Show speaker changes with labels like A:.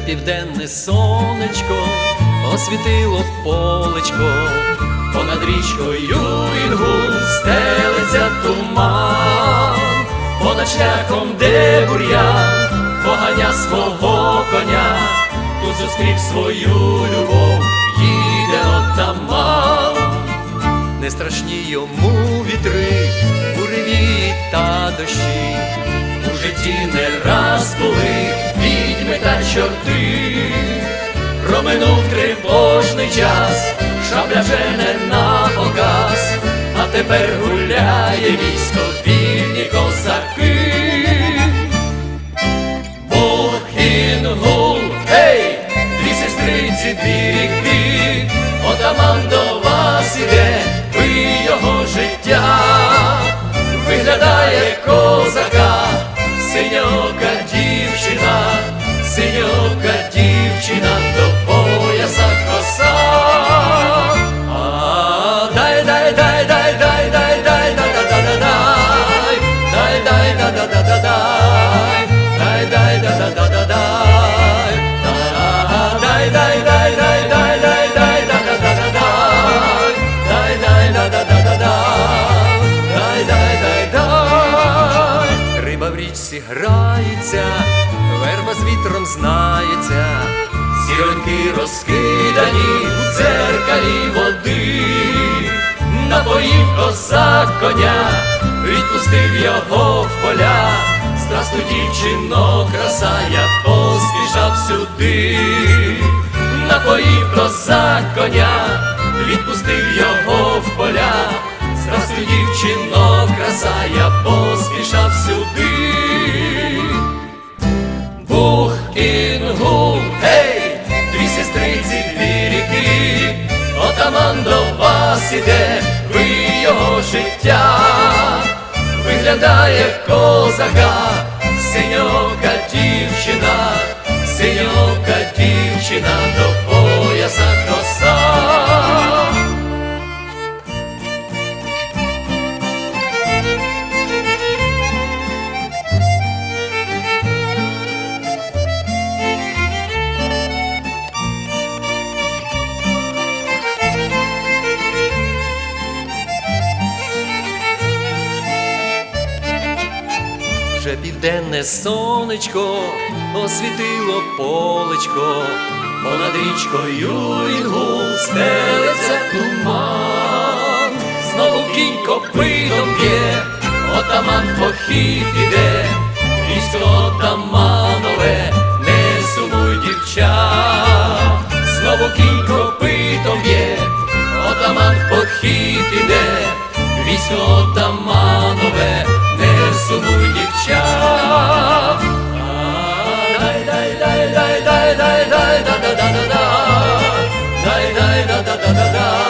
A: південне сонечко освітило полечко, понад річкою інгул стелиться туман, понад шляхом, де бур'ян, поганя свого коня, тут зустрів свою любов, їде отаман, не страшні йому вітри, буреві та дощі, у житті не раз були відьми та чорти, проминув тривожний час, шабля вже не на показ, а тепер гуляє військо, вільні козаки. Бог гей, дві сестриці, дві ріки, отаман до Риба в річці грається, верба з вітром знається, зіроньки розкидані у дзеркалі води, напоїв козак коня, відпустив його в поля. Здрастуй, дівчино, краса, я поспішав сюди, коня, відпустив його в поля. Здрастуй, дівчино, краса, я поспішав сюди. Бух інгул, гей, дві сестриці, дві ріки, отаман до вас іде, ви його життя, виглядає козака, синьока дівчина, синьока дівчина до пояса Вже південне сонечко освітило полечко, понад річкою інгул стелиться туман, знову кінь копитом б'є, отаман похід da da da da da.